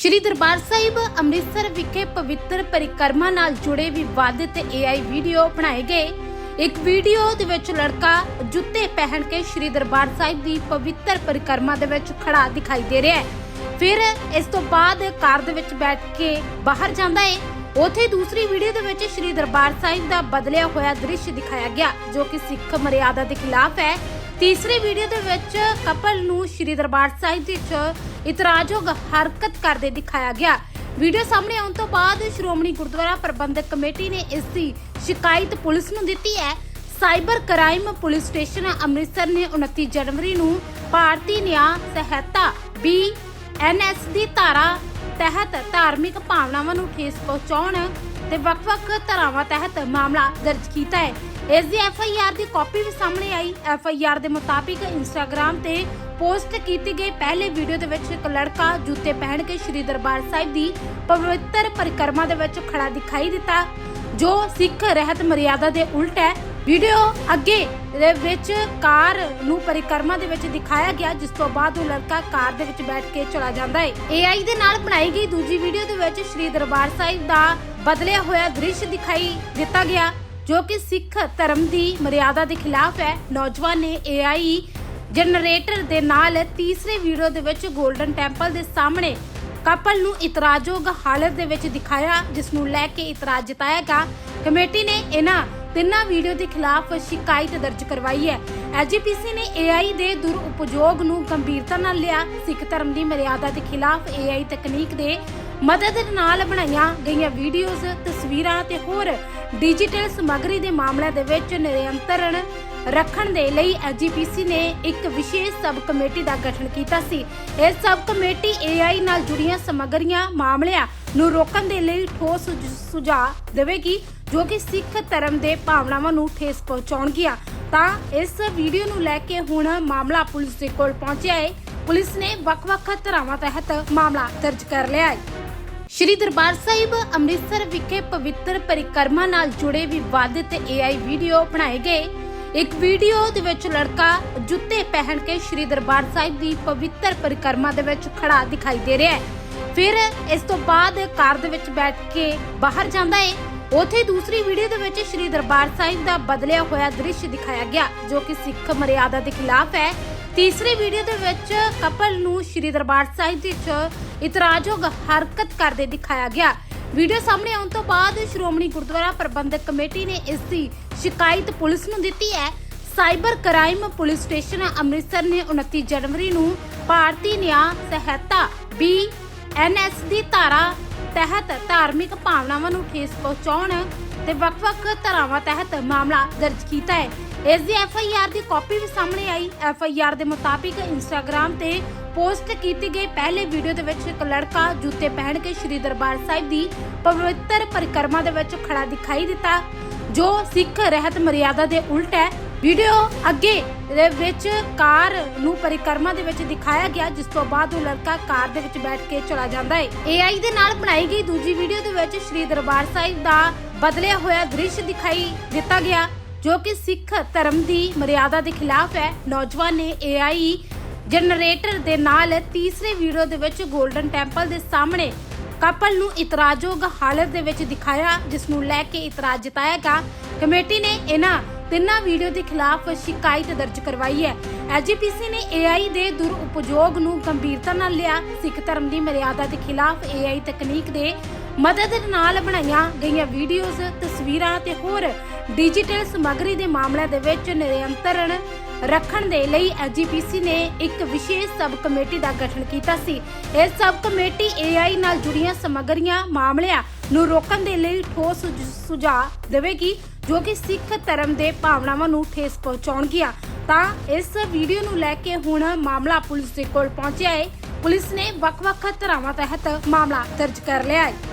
ਸ਼੍ਰੀ ਦਰਬਾਰ ਸਾਹਿਬ ਅੰਮ੍ਰਿਤਸਰ ਵਿਖੇ ਪਵਿੱਤਰ ਪਰਿਕਰਮਾ ਨਾਲ ਜੁੜੇ ਵਿਵਾਦਿਤ AI ਵੀਡੀਓ ਬਣਾਏ ਗਏ। ਇੱਕ ਵੀਡੀਓ ਦੇ ਵਿੱਚ ਲੜਕਾ ਜੁੱਤੇ ਪਹਿਨ ਕੇ ਸ਼੍ਰੀ ਦਰਬਾਰ ਸਾਹਿਬ ਦੀ ਪਵਿੱਤਰ ਪਰਿਕਰਮਾ ਦੇ ਵਿੱਚ ਖੜਾ ਦਿਖਾਈ ਦੇ ਰਿਹਾ ਹੈ। ਫਿਰ ਇਸ ਤੋਂ ਬਾਅਦ ਕਾਰ ਦੇ ਵਿੱਚ ਬੈਠ ਕੇ ਬਾਹਰ ਜਾਂਦਾ ਹੈ। ਉਥੇ ਦੂਸਰੀ ਵੀਡੀਓ ਦੇ ਵਿੱਚ ਸ਼੍ਰੀ ਦਰਬਾਰ ਸਾਹਿਬ ਦਾ ਬਦਲਿਆ ਹੋਇਆ ਦ੍ਰਿਸ਼ ਦਿਖਾਇਆ ਗਿਆ, ਜੋ ਕਿ ਸਿੱਖ ਮਰਿਆਦਾ ਦੇ ਖਿਲਾਫ ਹੈ। ਤੀਸਰੀ ਵੀਡੀਓ ਦੇ ਵਿੱਚ ਕਪਲ ਨੂੰ ਸ਼੍ਰੀ ਦਰਬਾਰ ਸਾਹਿਬ ਵਿੱਚ ਇਤਰਾਜ਼ਯੋਗ ਹਰਕਤ ਕਰਦੇ ਦਿਖਾਇਆ ਗਿਆ। ਵੀਡੀਓ ਸਾਹਮਣੇ ਆਉਣ ਤੋਂ ਬਾਅਦ ਸ਼੍ਰੋਮਣੀ ਗੁਰਦੁਆਰਾ ਪ੍ਰਬੰਧਕ ਕਮੇਟੀ ਨੇ ਇਸ ਦੀ ਸ਼ਿਕਾਇਤ ਪੁਲਿਸ ਨੂੰ ਦਿੱਤੀ ਹੈ। Cyber crime police station Amritsar ਨੇ 29 ਜਨਵਰੀ ਨੂੰ ਭਾਰਤੀ ਨਿਆਂ ਸਹਾਇਤਾ ਬੀ ਐਨਐਸ ਦੀ ਧਾਰਾ ਤਹਿਤ ਧਾਰਮਿਕ ਭਾਵਨਾਵਾਂ ਨੂੰ ਠੇਸ ਪਹੁੰਚਾਉਣ ਤੇ ਵੱਖ-ਵੱਖ ਧਾਰਾਵਾਂ ਤਹਿਤ ਮਾਮਲਾ ਦਰਜ ਕੀਤਾ ਹੈ। ਇਸ ਦੀ ਐਫਆਈਆਰ ਦੀ ਕਾਪੀ ਵੀ ਸਾਹਮਣੇ ਆਈ। ਆਰ ਦੇ ਮੁਤਾਬਿਕ ਇੰਸਟਾਗ੍ਰam ਤੇ ਪੋਸਟ ਕੀਤੀ ਗਈ ਪਹਿਲੇ ਵੀਡੀਓ ਦੇ ਵਿੱਚ ਇੱਕ ਲੜਕਾ ਜੁੱਤੇ ਪਹਿਨ ਕੇ ਸ਼੍ਰੀ ਦਰਬਾਰ ਸਾਹਿਬ ਦੀ ਪਵਿੱਤਰ ਪਰਿਕਰਮਾ ਦੇ ਵਿੱਚ ਖੜਾ ਦਿਖਾਈ ਦਿੱਤਾ, ਜੋ ਸਿੱਖ ਰਹਿਤ ਮਰਿਆਦਾ ਦੇ ਉਲਟ ਹੈ। ਵੀਡੀਓ ਅੱਗੇ ਦੇ ਵਿੱਚ ਕਾਰ ਨੂੰ ਪਰਿਕਰਮਾ ਦੇ ਵਿੱਚ ਦਿਖਾਇਆ ਗਿਆ, ਜਿਸ ਤੋਂ ਬਾਅਦ ਉਹ ਲੜਕਾ ਕਾਰ ਦੇ ਵਿੱਚ ਬੈਠ ਕੇ ਚਲਾ ਜਾਂਦਾ ਹੈ। AI ਦੇ ਨਾਲ ਬਣਾਈ ਗਈ ਦੂਜੀ ਵੀਡੀਓ ਦੇ ਵਿੱਚ ਸ਼੍ਰੀ ਦਰਬਾਰ ਸਾਹਿਬ ਦਾ ਬਦਲਿਆ ਹੋਇਆ ਦ੍ਰਿਸ਼ ਦਿਖਾਈ ਦਿੱਤਾ ਗਿਆ, ਜੋ ਕਿ ਸਿੱਖ ਧਰਮ ਦੀ ਮਰਿਆਦਾ ਦੇ ਖਿਲਾਫ ਹੈ। ਨੌਜਵਾਨ ਨੇ AI ਜਨਰੇਟਰ ਦੇ ਨਾਲ ਤੀਸਰੇ ਵੀਡੀਓ ਦੇ ਵਿੱਚ 골ਡਨ ਟੈਂਪਲ ਦੇ ਸਾਹਮਣੇ ਕਪਲ ਨੂੰ ਇਤਰਾਜ਼ਯੋਗ ਹਾਲਤ ਦੇ ਵਿੱਚ ਦਿਖਾਇਆ, ਜਿਸ ਨੂੰ ਲੈ ਕੇ ਇਤਰਾਜ਼ ਜਤਾਇਆ ਗਿਆ। ਕਮੇਟੀ ਨੇ ਇਹਨਾਂ ਤਿੰਨਾਂ ਵੀਡੀਓ ਦੇ ਖਿਲਾਫ ਸ਼ਿਕਾਇਤ ਦਰਜ ਕਰਵਾਈ ਹੈ। ਐਜੀਪੀਸੀ ਨੇ AI ਦੇ ਦੁਰਉਪਯੋਗ ਨੂੰ ਗੰਭੀਰਤਾ ਨਾਲ ਲਿਆ। ਸਿੱਖ ਧਰਮ ਦੀ ਮਰਿਆਦਾ ਦੇ ਖਿਲਾਫ AI ਤਕਨੀਕ ਦੇ ਮਦਦ ਨਾਲ ਬਣਾਈਆਂ ਗਈਆਂ ਵੀਡੀਓਜ਼, ਤਸਵੀਰਾਂ ਤੇ ਹੋਰ ਡਿਜੀਟਲ ਸਮੱਗਰੀ ਦੇ ਮਾਮਲਿਆਂ ਦੇ ਵਿੱਚ ਨਿਯੰਤਰਣ ਰੱਖਣ ਦੇ ਲਈ ਐਜੀਪੀਸੀ ਨੇ ਇੱਕ ਵਿਸ਼ੇਸ਼ ਸਬ ਕਮੇਟੀ ਦਾ ਗਠਨ ਕੀਤਾ ਸੀ। ਇਹ ਸਬ ਕਮੇਟੀ AI ਨਾਲ ਜੁੜੀਆਂ ਸਮੱਗਰੀਆਂ, ਮਾਮਲਿਆਂ ਨੂੰ ਰੋਕਣ ਦੇ ਲਈ ਠੋਸ ਸੁਝਾਅ ਦੇਵੇਗੀ, ਜੋ ਕਿ ਸਿੱਖ ਧਰਮ ਦੇ ਭਾਵਨਾਵਾਂ ਨੂੰ ਠੇਸ ਪਹੁੰਚਾਉਣਗੀਆਂ। ਤਾਂ ਇਸ ਵੀਡੀਓ ਨੂੰ ਲੈ ਕੇ ਹੁਣ ਮਾਮਲਾ ਪੁਲਿਸ ਦੇ ਕੋਲ ਪਹੁੰਚਿਆ ਹੈ ਪੁਲਿਸ ਨੇ ਵੱਖ-ਵੱਖ ਧਾਰਾਵਾਂ ਤਹਿਤ ਮਾਮਲਾ ਦਰਜ ਕਰ ਲਿਆ ਹੈ ਸ਼੍ਰੀ ਦਰਬਾਰ ਸਾਹਿਬ ਅੰਮ੍ਰਿਤਸਰ ਵਿਖੇ ਪਵਿੱਤਰ ਪਰਿਕਰਮਾ ਨਾਲ ਜੁੜੇ ਵਿਵਾਦਿਤ AI ਵੀਡੀਓ ਬਣਾਏ ਗਏ। ਇੱਕ ਵੀਡੀਓ ਦੇ ਵਿੱਚ ਲੜਕਾ ਜੁੱਤੇ ਪਹਿਨ ਕੇ ਸ਼੍ਰੀ ਦਰਬਾਰ ਸਾਹਿਬ ਦੀ ਪਵਿੱਤਰ ਪਰਿਕਰਮਾ ਦੇ ਵਿੱਚ ਖੜਾ ਦਿਖਾਈ ਦੇ ਰਿਹਾ ਹੈ। ਫਿਰ ਇਸ ਤੋਂ ਬਾਅਦ ਕਾਰ ਦੇ ਵਿੱਚ ਬੈਠ ਕੇ ਬਾਹਰ ਜਾਂਦਾ ਹੈ। ਉਥੇ ਦੂਸਰੀ ਵੀਡੀਓ ਦੇ ਵਿੱਚ ਸ਼੍ਰੀ ਦਰਬਾਰ ਸਾਹਿਬ ਦਾ ਬਦਲਿਆ ਹੋਇਆ ਦ੍ਰਿਸ਼ ਦਿਖਾਇਆ ਗਿਆ, ਜੋ ਕਿ ਸਿੱਖ ਮਰਿਆਦਾ ਦੇ ਖਿਲਾਫ ਹੈ। ਤੀਸਰੀ ਵੀਡੀਓ ਦੇ ਵਿੱਚ ਕਪਲ ਨੂੰ ਸ਼੍ਰੀ ਦਰਬਾਰ ਸਾਹਿਬ ਵਿੱਚ ਇਤਰਾਜ਼ਯੋਗ ਹਰਕਤ ਕਰਦੇ ਦਿਖਾਇਆ ਗਿਆ। ਵੀਡੀਓ ਸਾਹਮਣੇ ਆਉਣ ਤੋਂ ਬਾਅਦ ਸ਼੍ਰੋਮਣੀ ਗੁਰਦੁਆਰਾ ਪ੍ਰਬੰਧਕ ਕਮੇਟੀ ਨੇ ਇਸ ਦੀ ਸ਼ਿਕਾਇਤ ਪੁਲਿਸ ਨੂੰ ਦਿੱਤੀ ਹੈ। Cyber crime police station Amritsar ਨੇ 29 ਜਨਵਰੀ ਨੂੰ ਭਾਰਤੀ ਨਿਆਂ ਸਹਾਇਤਾ ਬੀ ਐਨਐਸ ਦੀ ਧਾਰਾ ਤਹਿਤ ਧਾਰਮਿਕ ਭਾਵਨਾਵਾਂ ਨੂੰ ਠੇਸ ਪਹੁੰਚਾਉਣ ਤੇ ਵੱਖ-ਵੱਖ ਧਾਰਾਵਾਂ ਤਹਿਤ ਮਾਮਲਾ ਦਰਜ ਕੀਤਾ ਹੈ। ਇਸ ਦੀ ਐਫਆਈਆਰ ਦੀ ਕਾਪੀ ਵੀ ਸਾਹਮਣੇ ਆਈ। ਆਰ ਦੇ ਮੁਤਾਬਿਕ ਇੰਸਟਾਗ੍ਰam ਤੇ ਪੋਸਟ ਕੀਤੀ ਗਈ ਪਹਿਲੇ ਵੀਡੀਓ ਦੇ ਵਿੱਚ ਇੱਕ ਲੜਕਾ ਜੁੱਤੇ ਪਹਿਨ ਕੇ ਸ਼੍ਰੀ ਦਰਬਾਰ ਸਾਹਿਬ ਦੀ ਪਵਿੱਤਰ ਪਰਿਕਰਮਾ ਦੇ ਵਿੱਚ ਖੜਾ ਦਿਖਾਈ ਦਿੱਤਾ, ਜੋ ਸਿੱਖ ਰਹਿਤ ਮਰਿਆਦਾ ਦੇ ਉਲਟ ਹੈ। ਵੀਡੀਓ ਅੱਗੇ ਦੇ ਵਿੱਚ ਕਾਰ ਨੂੰ ਪਰਿਕਰਮਾ ਦੇ ਵਿੱਚ ਦਿਖਾਇਆ ਗਿਆ, ਜਿਸ ਤੋਂ ਬਾਅਦ ਉਹ ਲੜਕਾ ਕਾਰ ਦੇ ਵਿੱਚ ਬੈਠ ਕੇ ਚਲਾ ਜਾਂਦਾ ਹੈ। AI ਦੇ ਨਾਲ ਬਣਾਈ ਗਈ ਦੂਜੀ ਵੀਡੀਓ ਦੇ ਵਿੱਚ ਸ਼੍ਰੀ ਦਰਬਾਰ ਸਾਹਿਬ ਦਾ ਬਦਲਿਆ ਹੋਇਆ ਦ੍ਰਿਸ਼ ਦਿਖਾਈ ਦਿੱਤਾ ਗਿਆ, ਜੋ ਕਿ ਸਿੱਖ ਧਰਮ ਦੀ ਮਰਿਆਦਾ ਦੇ ਖਿਲਾਫ ਹੈ। ਨੌਜਵਾਨ ਨੇ AI ਜਨਰੇਟਰ ਦੇ ਨਾਲ ਤੀਸਰੇ ਵੀਡੀਓ ਦੇ ਵਿੱਚ 골ਡਨ ਟੈਂਪਲ ਦੇ ਸਾਹਮਣੇ ਕਪਲ ਨੂੰ ਇਤਰਾਜ਼ਯੋਗ ਹਾਲਤ ਦੇ ਵਿੱਚ ਦਿਖਾਇਆ, ਜਿਸ ਨੂੰ ਲੈ ਕੇ ਇਤਰਾਜ਼ ਜਤਾਇਆ ਗਿਆ। ਕਮੇਟੀ ਨੇ ਇਹਨਾਂ ਤਿੰਨਾਂ ਵੀਡੀਓ ਦੇ ਖਿਲਾਫ ਸ਼ਿਕਾਇਤ ਦਰਜ ਕਰਵਾਈ ਹੈ। ਐਜੀਪੀਸੀ ਨੇ AI ਦੇ ਦੁਰਉਪਯੋਗ ਨੂੰ ਗੰਭੀਰਤਾ ਨਾਲ ਲਿਆ। ਸਿੱਖ ਧਰਮ ਦੀ ਮਰਿਆਦਾ ਦੇ ਖਿਲਾਫ AI ਤਕਨੀਕ ਦੇ ਮਦਦ ਨਾਲ ਬਣਾਈਆਂ ਗਈਆਂ ਵੀਡੀਓਜ਼, ਤਸਵੀਰਾਂ ਤੇ ਹੋਰ ਡਿਜੀਟਲ ਸਮੱਗਰੀ ਦੇ ਮਾਮਲਿਆਂ ਦੇ ਵਿੱਚ ਨਿਯੰਤਰਣ ਰੱਖਣ ਦੇ ਲਈ ਐਜੀਪੀਸੀ ਨੇ ਇੱਕ ਵਿਸ਼ੇਸ਼ ਸਬ ਕਮੇਟੀ ਦਾ ਗਠਨ ਕੀਤਾ ਸੀ। ਇਹ ਸਬ ਕਮੇਟੀ AI ਨਾਲ ਜੁੜੀਆਂ ਸਮੱਗਰੀਆਂ ਮਾਮਲਿਆਂ ਨੂੰ ਰੋਕਣ ਦੇ ਲਈ ਠੋਸ ਸੁਝਾਅ ਦੇਵੇਗੀ। ਜੋ ਕਿ ਸਿੱਖ ਧਰਮ ਦੇ ਭਾਵਨਾਵਾਂ ਨੂੰ ਠੇਸ ਪਹੁੰਚਾਉਣਗੀਆਂ, ਤਾਂ ਇਸ ਵੀਡੀਓ ਨੂੰ ਲੈ ਕੇ ਹੁਣ ਮਾਮਲਾ ਪੁਲਿਸ ਦੇ ਕੋਲ ਪਹੁੰਚਿਆ ਹੈ ਪੁਲਿਸ ਨੇ ਵੱਖ-ਵੱਖ ਧਾਰਾਵਾਂ ਤਹਿਤ ਮਾਮਲਾ ਦਰਜ ਕਰ ਲਿਆ ਹੈ